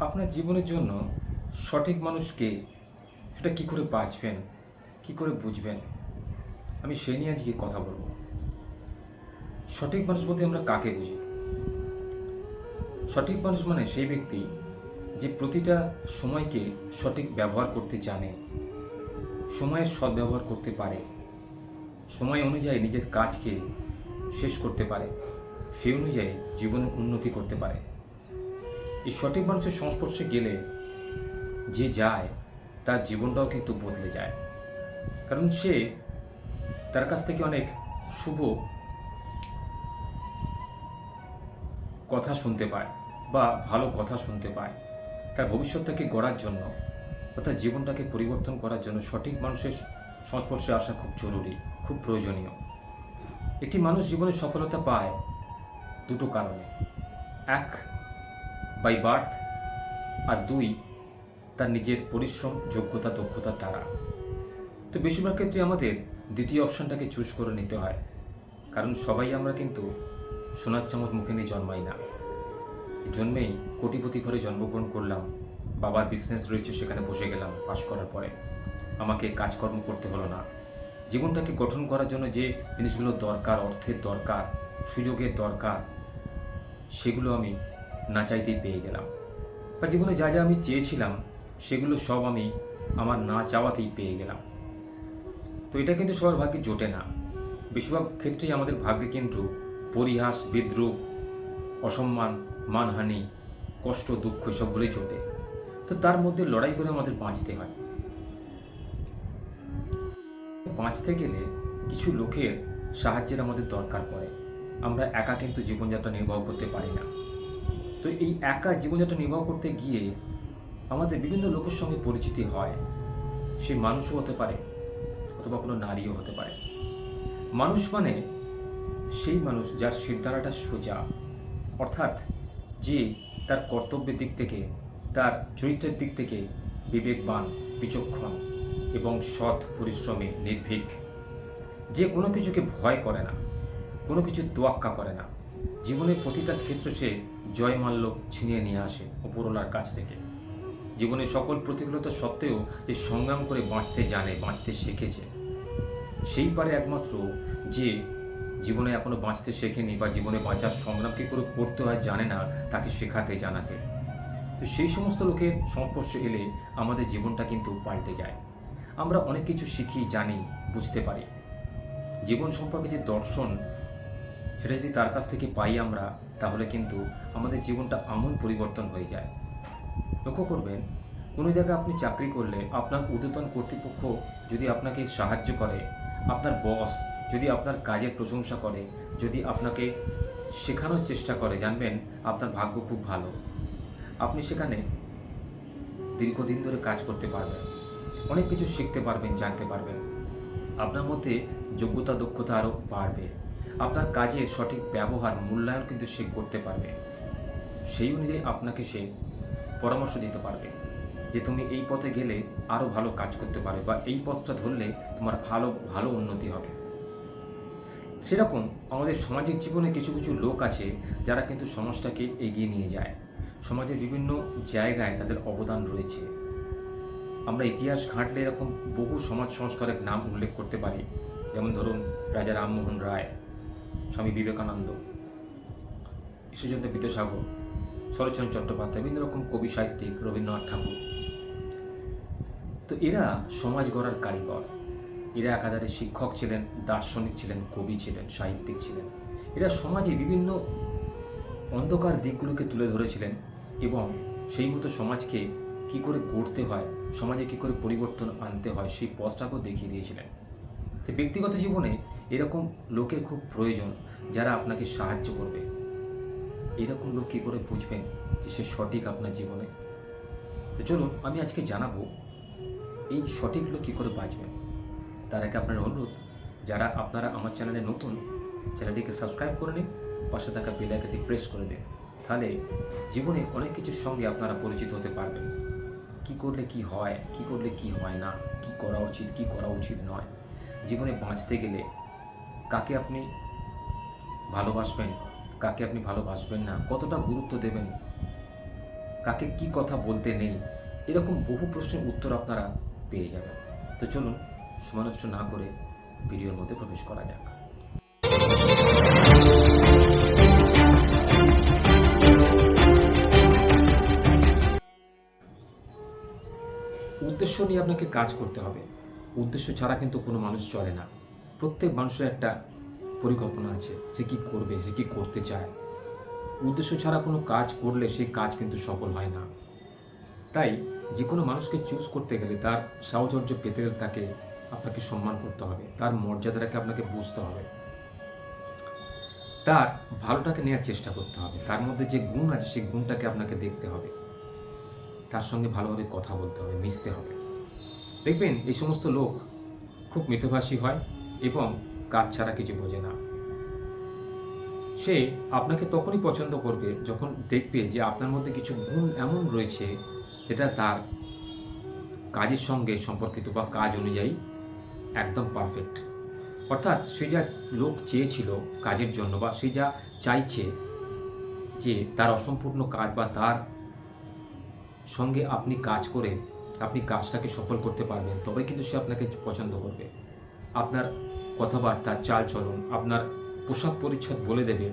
আপনার জীবনের জন্য সঠিক মানুষকে সেটা কি করে বাঁচবেন, কি করে বুঝবেন? আমি সেই নিয়ে আজকে কথা বলব। সঠিক মানুষ বলতে আমরা কাকে বুঝি? সঠিক মানুষ মানে সেই ব্যক্তি যে প্রতিটা সময়কে সঠিক ব্যবহার করতে জানে, সময়ের সদ্ব্যবহার করতে পারে, সময় অনুযায়ী নিজের কাজকে শেষ করতে পারে, সেই অনুযায়ী জীবনের উন্নতি করতে পারে। এই সঠিক মানুষের সংস্পর্শে গেলে যে যায়, তার জীবনটাও কিন্তু বদলে যায়। কারণ সে তার কাছ থেকে অনেক শুভ কথা শুনতে পায় বা ভালো কথা শুনতে পায়। তার ভবিষ্যৎটাকে গড়ার জন্য অর্থাৎ জীবনটাকে পরিবর্তন করার জন্য সঠিক মানুষের সংস্পর্শে আসা খুব জরুরি, খুব প্রয়োজনীয়। একটি মানুষ জীবনে সফলতা পায় দুটো কারণে। এক বাই বার্থ আর দুই, তার নিজের পরিশ্রম, যোগ্যতা দক্ষতার দ্বারা তো বেশিরভাগ ক্ষেত্রে আমাদের দ্বিতীয় অপশানটাকে চুজ করে নিতে হয়। কারণ সবাই আমরা কিন্তু সোনার চামচ মুখে নিয়ে জন্মাই না। জন্মেই কোটিপতি ঘরে জন্মগ্রহণ করলাম, বাবার বিজনেস রয়েছে, সেখানে বসে গেলাম পাশ করার পরে। আমাকে কাজকর্ম করতে হলো না। জীবনটাকে গঠন করার জন্য যে জিনিসগুলো দরকার, অর্থের দরকার, সুযোগের দরকার, সেগুলো আমি না চাইতেই পেয়ে গেলাম। বা জীবনে যা যা আমি চেয়েছিলাম, সেগুলো সব আমি আমার না চাওয়াতেই পেয়ে গেলাম। তো এটা কিন্তু সবার ভাগ্যে জোটে না। বেশিরভাগ ক্ষেত্রেই আমাদের ভাগ্যে কিন্তু পরিহাস, বিদ্রুপ, অসম্মান, মানহানি, কষ্ট, দুঃখ সবগুলোই জোটে। তো তার মধ্যে লড়াই করে আমাদের বাঁচতে হয়। বাঁচতে গেলে কিছু লোকের সাহায্যের আমাদের দরকার পড়ে। আমরা একা কিন্তু জীবনযাত্রা নির্বাহ করতে পারি না। তো এই একা জীবনযাত্রা নির্বাহ করতে গিয়ে আমাদের বিভিন্ন লোকের সঙ্গে পরিচিতি হয়। সে মানুষও হতে পারে অথবা কোনো নারীও হতে পারে। মানুষ মানে সেই মানুষ যার সিদ্ধারাটা সোজা, অর্থাৎ যে তার কর্তব্যের দিক থেকে, তার চরিত্রের দিক থেকে বিবেকবান, বিচক্ষণ এবং সৎ পরিশ্রমে, নির্ভীক। যে কোনো কিছুকে ভয় করে না, কোনো কিছু তোয়াক্কা করে না। জীবনের প্রতিটা ক্ষেত্র সে জয় মাল্য ছিনিয়ে নিয়ে আসে উপরওয়ালার কাছ থেকে। জীবনের সকল প্রতিকূলতা সত্ত্বেও যে সংগ্রাম করে বাঁচতে জানে, বাঁচতে শিখেছে। সেই পারে একমাত্র যে জীবনে এখনও বাঁচতে শেখেনি বা জীবনে বাঁচার সংগ্রাম কী করে করতে হয় জানে না, তাকে শেখাতে, জানাতে। তো সেই সমস্ত লোকের সংস্পর্শে এলে আমাদের জীবনটা কিন্তু পাল্টে যায়। আমরা অনেক কিছু শিখি, জানি, বুঝতে পারি। জীবন সম্পর্কে যে দর্শন সেটা যদি তার কাছ থেকে পাই আমরা, তাহলে কিন্তু আমাদের জীবনটা আমূল পরিবর্তন হয়ে যায়। লক্ষ্য করবেন, কোনো জায়গায় আপনি চাকরি করলে আপনার ঊর্ধ্বতন কর্তৃপক্ষ যদি আপনাকে সাহায্য করে, আপনার বস যদি আপনার কাজের প্রশংসা করে, যদি আপনাকে শেখানোর চেষ্টা করে, জানবেন আপনার ভাগ্য খুব ভালো। আপনি সেখানে দীর্ঘদিন ধরে কাজ করতে পারবেন, অনেক কিছু শিখতে পারবেন, জানতে পারবেন। আপনার মধ্যে যোগ্যতা, দক্ষতা আরও বাড়বে। আপনার কাজে সঠিক ব্যবহার, মূল্যায়ন কিন্তু সে করতে পারবে। সেই অনুযায়ী আপনাকে সে পরামর্শ দিতে পারবে যে তুমি এই পথে গেলে আরও ভালো কাজ করতে পারবে বা এই পথটা ধরলে তোমার ভালো ভালো উন্নতি হবে। সেরকম আমাদের সামাজিক জীবনে কিছু কিছু লোক আছে যারা কিন্তু সমাজটাকে এগিয়ে নিয়ে যায়। সমাজের বিভিন্ন জায়গায় তাদের অবদান রয়েছে। আমরা ইতিহাস ঘাঁটলে এরকম বহু সমাজ সংস্কারের নাম উল্লেখ করতে পারি। যেমন ধরুন রাজা রামমোহন রায় স্বামী বিবেকানন্দ, ঈশ্বরচন্দ্র বিদ্যাসাগর, শরৎচন্দ্র চট্টোপাধ্যায়, বিভিন্ন রকম কবি সাহিত্যিক রবীন্দ্রনাথ ঠাকুর। তো এরা সমাজ গড়ার কারিগর। এরা একাধারে শিক্ষক ছিলেন, দার্শনিক ছিলেন, কবি ছিলেন, সাহিত্যিক ছিলেন। এরা সমাজে বিভিন্ন অন্ধকার দিকগুলোকে তুলে ধরেছিলেন এবং সেই মতো সমাজকে কি করে গড়তে হয়, সমাজে কি করে পরিবর্তন আনতে হয়, সেই পথটাকেও দেখিয়ে দিয়েছিলেন। তো ব্যক্তিগত জীবনে এরকম লোকের খুব প্রয়োজন যারা আপনাকে সাহায্য করবে। এরকম লোক কী করে বুঝবেন যে সে সঠিক আপনার জীবনে? তো চলুন, আমি আজকে জানাব এই সঠিক লোক কী করে বাঁচবেন। তার আগে আপনার অনুরোধ, যারা আপনারা আমার চ্যানেলে নতুন, চ্যানেলটিকে সাবস্ক্রাইব করে নিন, পাশে থাকা বেল প্রেস করে দিন। তাহলে জীবনে অনেক কিছুর সঙ্গে আপনারা পরিচিত হতে পারবেন। কি করলে কি হয়, কি করলে কি হয় না, কি করা উচিত, কি করা উচিত নয়। জীবনে বাঁচতে গেলে কাকে আপনি ভালোবাসবেন, কাকে আপনি ভালোবাসবেন না, কতটা গুরুত্ব দেবেন, কাকে কি কথা বলতে নেই, এরকম বহু প্রশ্নের উত্তর আপনারা পেয়ে যাবেন। তো চলুন, সময় না করে ভিডিওর মধ্যে প্রবেশ করা যাক। উদ্দেশ্য নিয়ে আপনাকে কাজ করতে হবে। উদ্দেশ্য ছাড়া কিন্তু কোনো মানুষ চলে না। প্রত্যেক মানুষের একটা পরিকল্পনা আছে, সে কি করবে, সে কি করতে চায়। উদ্দেশ্য ছাড়া কোনো কাজ করলে সেই কাজ কিন্তু সফল হয় না। তাই যে কোনো মানুষকে চুজ করতে গেলে তার সাহচর্য পেতে গেলে তাকে আপনাকে সম্মান করতে হবে, তার মর্যাদাটাকে আপনাকে বুঝতে হবে। তার ভালোটাকে নেওয়ার চেষ্টা করতে হবে, তার মধ্যে যে গুণ আছে সেই গুণটাকে আপনাকে দেখতে হবে। তার সঙ্গে ভালোভাবে কথা বলতে হবে, মিশতে হবে। দেখবেন এই সমস্ত লোক খুব মিতভাষী হয় এবং কাজ ছাড়া কিছু বোঝে না। সে আপনাকে তখনই পছন্দ করবে যখন দেখবে যে আপনার মধ্যে কিছু গুণ এমন রয়েছে যেটা তার কাজের সঙ্গে সম্পর্কিত বা কাজ অনুযায়ী একদম পারফেক্ট অর্থাৎ সে যা লোক চেয়েছিল কাজের জন্য বা সে যা চাইছে যে তার অসম্পূর্ণ কাজ বা তার সঙ্গে আপনি কাজ করে আপনি কাজটাকে সফল করতে পারবেন তবে কিন্তু সে আপনাকে পছন্দ করবে। আপনার কথাবার্তা চাল চলন আপনার পোশাক পরিচ্ছদ বলে দেবে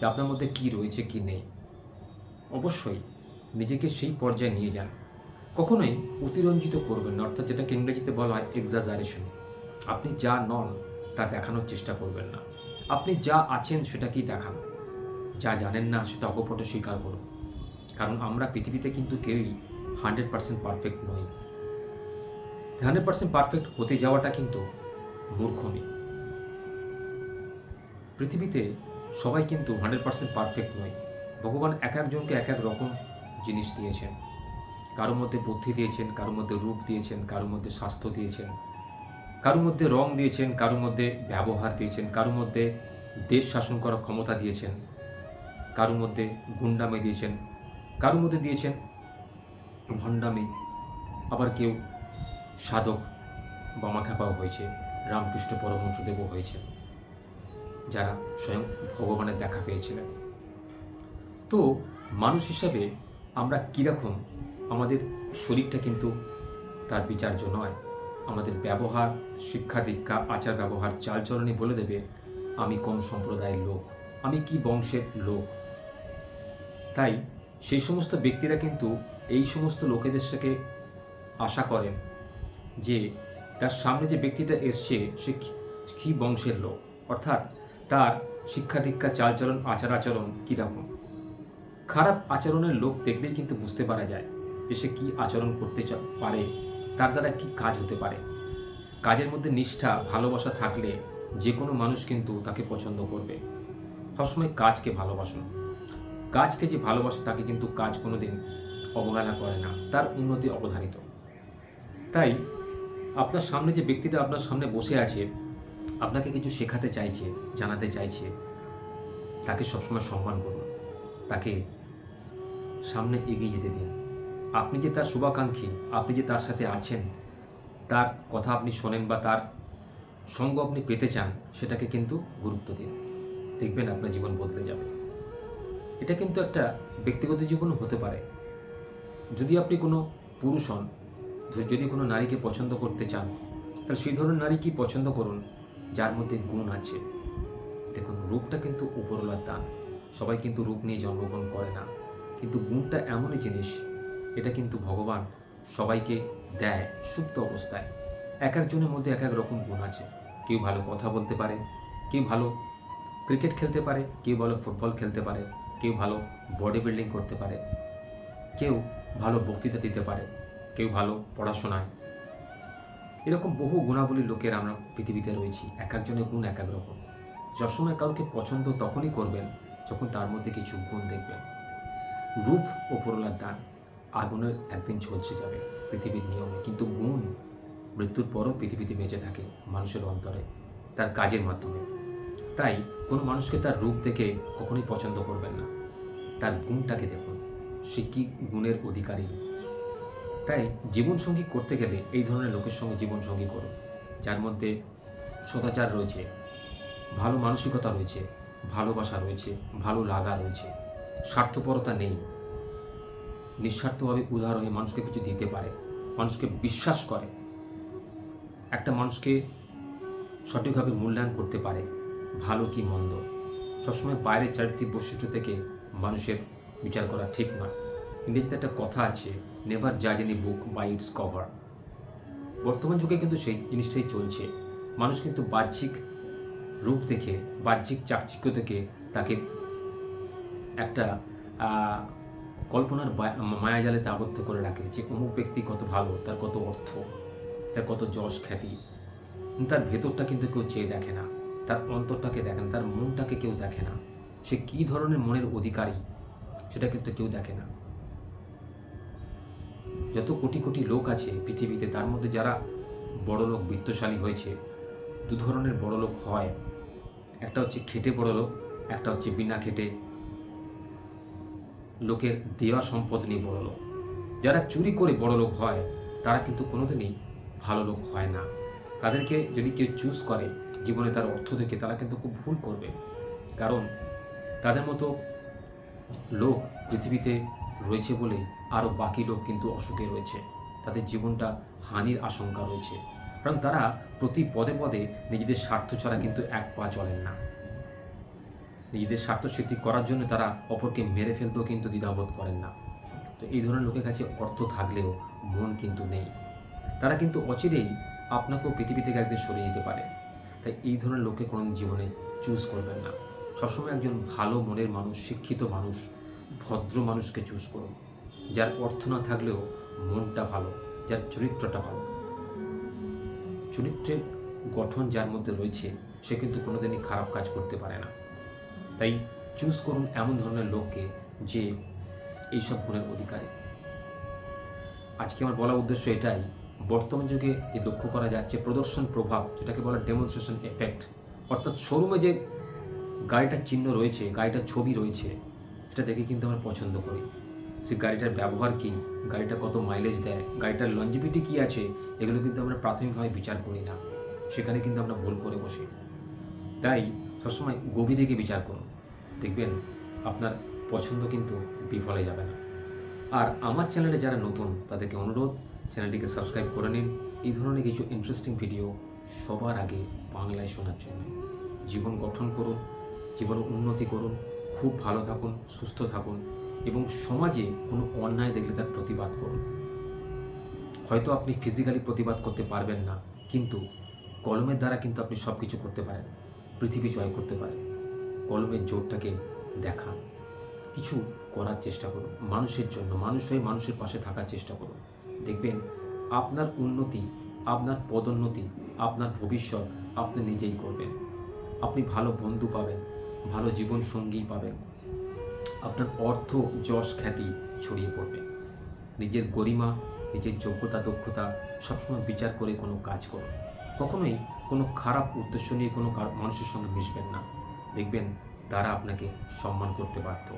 যে আপনার মধ্যে কি রয়েছে, কি নেই। অবশ্যই নিজেকে সেই পর্যায়ে নিয়ে যান। কখনোই অতিরঞ্জিত করবেন না, অর্থাৎ যেটাকে ইংরেজিতে বলা হয় এক্সাজারেশন আপনি যা নন, তা দেখানোর চেষ্টা করবেন না। আপনি যা আছেন, সেটাকেই দেখান। যা জানেন না, সেটা অকপটে স্বীকার করুন। কারণ আমরা পৃথিবীতে কিন্তু কেউই হান্ড্রেড পার্সেন্ট পারফেক্ট নই হান্ড্রেড পার্সেন্ট পারফেক্ট হতে যাওয়াটা কিন্তু মূর্খমি পৃথিবীতে সবাই কিন্তু হান্ড্রেড পার্সেন্ট পারফেক্ট নয়। ভগবান এক একজনকে এক এক রকম জিনিস দিয়েছেন। কারোর মধ্যে বুদ্ধি দিয়েছেন, কারোর মধ্যে রূপ দিয়েছেন, কারোর মধ্যে স্বাস্থ্য দিয়েছেন, কারোর মধ্যে রং দিয়েছেন, কারোর মধ্যে ব্যবহার দিয়েছেন, কারোর মধ্যে দেশ শাসন করার ক্ষমতা দিয়েছেন, কারোর মধ্যে গুন্ডামি দিয়েছেন, কারোর মধ্যে দিয়েছেন ভণ্ডামি। আবার কেউ সাধক বামাখ্যাপাও হয়েছে, রামকৃষ্ণ পরমহংসদেবও হয়েছে, যারা স্বয়ং ভগবানের দেখা পেয়েছিলেন। তো মানুষ হিসাবে আমরা কীরকম? আমাদের শরীরটা কিন্তু তার বিচার্য নয়। আমাদের ব্যবহার, শিক্ষা, দীক্ষা, আচার ব্যবহার চালচলনই বলে দেবে, আমি কোন সম্প্রদায়ের লোক, আমি কি বংশের লোক। তাই সেই সমস্ত ব্যক্তিরা কিন্তু এই সমস্ত লোকেদের সাথে আশা করেন যে তার সামনে যে ব্যক্তিটা এসছে, সে কি- বংশের লোক? অর্থাৎ তার শিক্ষা দীক্ষা, চালচলন, আচার আচরণ কীরকম? খারাপ আচরণের লোক দেখলেই কিন্তু বুঝতে পারা যায় যে সে কী আচরণ করতে পারে, তার দ্বারা কি কাজ হতে পারে। কাজের মধ্যে নিষ্ঠা, ভালোবাসা থাকলে যে কোনো মানুষ কিন্তু তাকে পছন্দ করবে। সবসময় কাজকে ভালোবাসুন। কাজকে যে ভালোবাসে, তাকে কিন্তু কাজ কোনোদিন অবহেলা করে না, তার উন্নতি অবধারিত। তাই আপনার সামনে যে ব্যক্তিটা আপনার সামনে বসে আছে, আপনাকে কিছু শেখাতে চাইছে, জানাতে চাইছে, তাকে সবসময় সম্মান করুন। তাকে সামনে এগিয়ে যেতে দিন। আপনি যে তার শুভাকাঙ্ক্ষী, আপনি যে তার সাথে আছেন, তার কথা আপনি শোনেন বা তার সঙ্গ আপনি পেতে চান, সেটাকে কিন্তু গুরুত্ব দিন। দেখবেন আপনার জীবন বদলে যাবে। এটা কিন্তু একটা ব্যক্তিগত জীবনও হতে পারে। যদি আপনি কোনো পুরুষ হন যদি কোনো নারীকে পছন্দ করতে চান, তাহলে সেই ধরনের নারী কি পছন্দ করুন, যার মধ্যে গুণ আছে। দেখুন, রূপটা কিন্তু উপরওয়ালার দান। সবাই কিন্তু রূপ নিয়ে জন্মগ্রহণ করে না। কিন্তু গুণটা এমনই জিনিস, এটা কিন্তু ভগবান সবাইকে দেয় সুপ্ত অবস্থায়। এক একজনের মধ্যে এক এক রকম গুণ আছে। কেউ ভালো কথা বলতে পারে, কেউ ভালো ক্রিকেট খেলতে পারে, কেউ ভালো ফুটবল খেলতে পারে, কেউ ভালো বডি বিল্ডিং করতে পারে। কেউ ভালো বক্তৃতা দিতে পারে, কেউ ভালো পড়াশোনায়। এরকম বহু গুণাবলী লোকের আমরা পৃথিবীতে রয়েছি, এক একজনের গুণ এক এক রকম। সবসময় কাউকে পছন্দ তখনই করবেন যখন তার মধ্যে কিছু গুণ দেখবেন। রূপ ও পরলার দান আগুনের একদিন ঝলসে যাবে পৃথিবীর নিয়মে, কিন্তু গুণ মৃত্যুর পরও পৃথিবীতে বেঁচে থাকে মানুষের অন্তরে, তার কাজের মাধ্যমে। তাই কোনো মানুষকে তার রূপ দেখে কখনোই পছন্দ করবেন না। তার গুণটাকে দেখুন। সে কী গুণের অধিকারী? তাই জীবনসঙ্গী করতে গেলে এই ধরনের লোকের সঙ্গে জীবনসঙ্গী করুন যার মধ্যে সদাচার রয়েছে, ভালো মানসিকতা রয়েছে, ভালোবাসা রয়েছে, ভালো লাগা রয়েছে, স্বার্থপরতা নেই। নিঃস্বার্থভাবে উদার হয়ে মানুষকে কিছু দিতে পারে, মানুষকে বিশ্বাস করে, একটা মানুষকে সঠিকভাবে মূল্যায়ন করতে পারে, ভালো কি মন্দ। সবসময় বাইরের চারিত্রিক বৈশিষ্ট্য থেকে মানুষের বিচার করা ঠিক নয় ইংরেজিতে একটা কথা আছে নেভার জাজ any book by its cover বর্তমান যুগে কিন্তু সেই জিনিসটাই চলছে। মানুষ কিন্তু বাহ্যিক রূপ দেখে, বাহ্যিক চাকচিক্য থেকে তাকে একটা কল্পনার মায়াজালেতে আবদ্ধ করে রাখে যে অমুক ব্যক্তি কত ভালো, তার কত অর্থ, তার কত যশ খ্যাতি। তার ভেতরটা কিন্তু কেউ চেয়ে দেখে না, তার অন্তরটাকে দেখে না, তার মনটাকে কেউ দেখে না। সে কী ধরনের মনের অধিকারী সেটা কিন্তু কেউ দেখে না। যত কোটি কোটি লোক আছে পৃথিবীতে, তার মধ্যে যারা বড় লোক, বৃত্তশালী হয়েছে, দু ধরনের বড় লোক হয়। একটা হচ্ছে খেটে বড় লোক, একটা হচ্ছে বিনা খেটে লোকের দেওয়া সম্পদ নিয়ে বড় লোক। যারা চুরি করে বড় লোক হয়, তারা কিন্তু কোনোদিনই ভালো লোক হয় না। তাদেরকে যদি কেউ চুজ করে, জীবনে তার অর্থ দেখে, তারা কিন্তু খুব ভুল করবে। কারণ তাদের মতো লোক পৃথিবীতে রয়েছে বলেই আরও বাকি লোক কিন্তু অসুখে রয়েছে। তাদের জীবনটা হানির আশঙ্কা রয়েছে। কারণ তারা প্রতি পদে পদে নিজেদের স্বার্থ ছাড়া কিন্তু এক পা চলেন না। নিজেদের স্বার্থ সিদ্ধি করার জন্য তারা অপরকে মেরে ফেলতেও কিন্তু দ্বিধাবোধ করেন না। তো এই ধরনের লোকের কাছে অর্থ থাকলেও মন কিন্তু নেই। তারা কিন্তু অচিরেই আপনাকেও পৃথিবী থেকে একদিন সরিয়ে দিতে পারে। তাই এই ধরনের লোককে কোনো জীবনে চুজ করবেন না। সবসময় একজন ভালো মনের মানুষ, শিক্ষিত মানুষ, ভদ্র মানুষকে চুজ করুন। যার অর্থ না থাকলেও মনটা ভালো, যার চরিত্রটা ভালো। চরিত্রের গঠন যার মধ্যে রয়েছে, সে কিন্তু কোনোদিনই খারাপ কাজ করতে পারে না। তাই চুজ করুন এমন ধরনের লোককে যে এইসব গুণের অধিকারী। আজকে আমার বলার উদ্দেশ্য এটাই, বর্তমান যুগে যে লক্ষ্য করা যাচ্ছে প্রদর্শন প্রভাব, যেটাকে বলা ডেমনস্ট্রেশন এফেক্ট অর্থাৎ শোরুমে যে গাড়িটার চিহ্ন রয়েছে, গাড়িটার ছবি রয়েছে, সেটা দেখে কিন্তু আমরা পছন্দ করি। সে গাড়িটার ব্যবহার কী, গাড়িটা কত মাইলেজ দেয়, গাড়িটার লঞ্জিভিটি কী আছে, এগুলো কিন্তু আমরা প্রাথমিকভাবে বিচার করি না। সেখানে কিন্তু আমরা ভুল করে বসি। তাই সবসময় গভীর বিচার করুন। দেখবেন আপনার পছন্দ কিন্তু বিফলে যাবে না। আর আমার চ্যানেলে যারা নতুন, তাদেরকে অনুরোধ, চ্যানেলটিকে সাবস্ক্রাইব করে নিন। এই ধরনের কিছু ইন্টারেস্টিং ভিডিও সবার আগে বাংলায় শোনার জন্য। জীবন গঠন করুন জীবনে উন্নতি করুন, খুব ভালো থাকুন, সুস্থ থাকুন এবং সমাজে কোনো অন্যায় দেখলে তার প্রতিবাদ করুন। হয়তো আপনি ফিজিক্যালি প্রতিবাদ করতে পারবেন না, কিন্তু কলমের দ্বারা কিন্তু আপনি সব কিছু করতে পারেন, পৃথিবী জয় করতে পারেন। কলমের জোরটাকে দেখান, কিছু করার চেষ্টা করুন, মানুষের জন্য, মানুষ হয়ে মানুষের পাশে থাকার চেষ্টা করুন। দেখবেন আপনার উন্নতি, আপনার পদোন্নতি, আপনার ভবিষ্যৎ আপনি নিজেই করবেন। আপনি ভালো বন্ধু পাবেন ভালো জীবন সঙ্গী পাবেন। আপনার অর্থ যশ খ্যাতি ছড়িয়ে পড়বে। নিজের গরিমা, নিজের যোগ্যতা, দক্ষতা সবসময় বিচার করে কোনো কাজ করুন। কখনোই কোনো খারাপ উদ্দেশ্য নিয়ে কোনো মানুষের সঙ্গে মিশবেন না। দেখবেন তারা আপনাকে সম্মান করতে পারত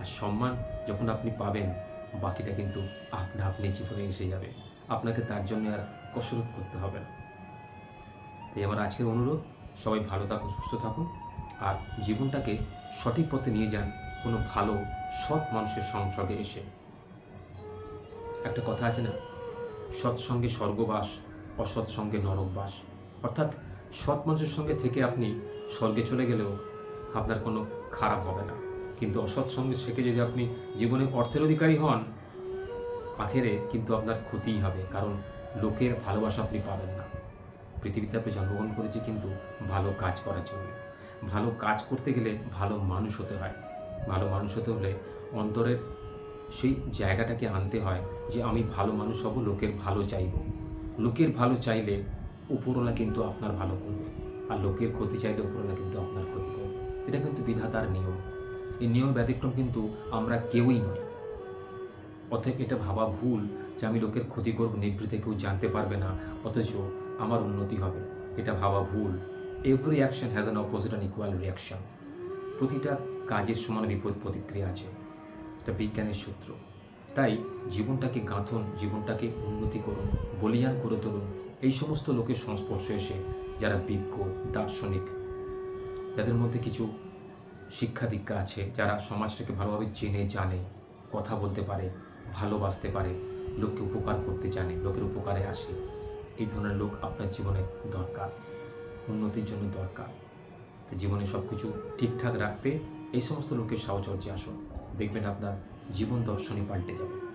আর সম্মান যখন আপনি পাবেন, বাকিটা কিন্তু আপনা আপনি জীবনে এসে যাবে। আপনাকে তার জন্য আর কসরত করতে হবে না। তাই আমার আজকের অনুরোধ, সবাই ভালো থাকুন, সুস্থ থাকুন। আর জীবনটাকে সঠিক পথে নিয়ে যান কোনো ভালো, সৎ মানুষের সংসর্গে এসে। একটা কথা আছে না? সৎসঙ্গে স্বর্গবাস, অসৎ সঙ্গে নরকবাস। অর্থাৎ সৎ মানুষের সঙ্গে থেকে আপনি স্বর্গে চলে গেলেও আপনার কোনো খারাপ হবে না। কিন্তু অসৎ সঙ্গে থেকে যদি আপনি জীবনে অর্থের অধিকারী হন, আখেরে কিন্তু আপনার ক্ষতিই হবে, কারণ লোকের ভালোবাসা আপনি পাবেন না। পৃথিবীতে আপনি জন্মগ্রহণ করেছি কিন্তু ভালো কাজ করার জন্য। ভালো কাজ করতে গেলে ভালো মানুষ হতে হয়। ভালো মানুষ হতে হলে অন্তরের সেই জায়গাটাকে আনতে হয় যে আমি ভালো মানুষ হব, লোকের ভালো চাইব। লোকের ভালো চাইলে উপরওয়ালা কিন্তু আপনার ভালো করবে আর লোকের ক্ষতি চাইলে উপরওয়ালা কিন্তু আপনার ক্ষতি করবে। এটা কিন্তু বিধাতার নিয়ম। এই নিয়ম ব্যতিক্রম কিন্তু আমরা কেউই নয়। অতএব এটা ভাবা ভুল যে আমি লোকের ক্ষতি করব নিবৃতে কেউ জানতে পারবে না, অথচ আমার উন্নতি হবে। এটা ভাবা ভুল। Every action has an opposite and equal reaction প্রতিটা কাজের সমান বিপদ প্রতিক্রিয়া আছে। এটা বিজ্ঞানের সূত্র। তাই জীবনটাকে গাঁথুন, জীবনটাকে উন্নতি করুন বলিয়ান করে তুলুন। এই সমস্ত লোকের সংস্পর্শে এসে যারা বিজ্ঞ, দার্শনিক, যাদের মধ্যে কিছু শিক্ষা দীক্ষা আছে, যারা সমাজটাকে ভালোভাবে চেনে জানে, কথা বলতে পারে, ভালোবাসতে পারে, লোককে উপকার করতে জানে, লোকের উপকারে আসে, এই ধরনের লোক আপনার জীবনে দরকার। উন্নতির জন্য দরকার। জীবনে সব কিছু ঠিকঠাক রাখতে এই সমস্ত লোকের সাহচর্যে আসুন। দেখবেন আপনার জীবন দর্শনই পাল্টে যাবে।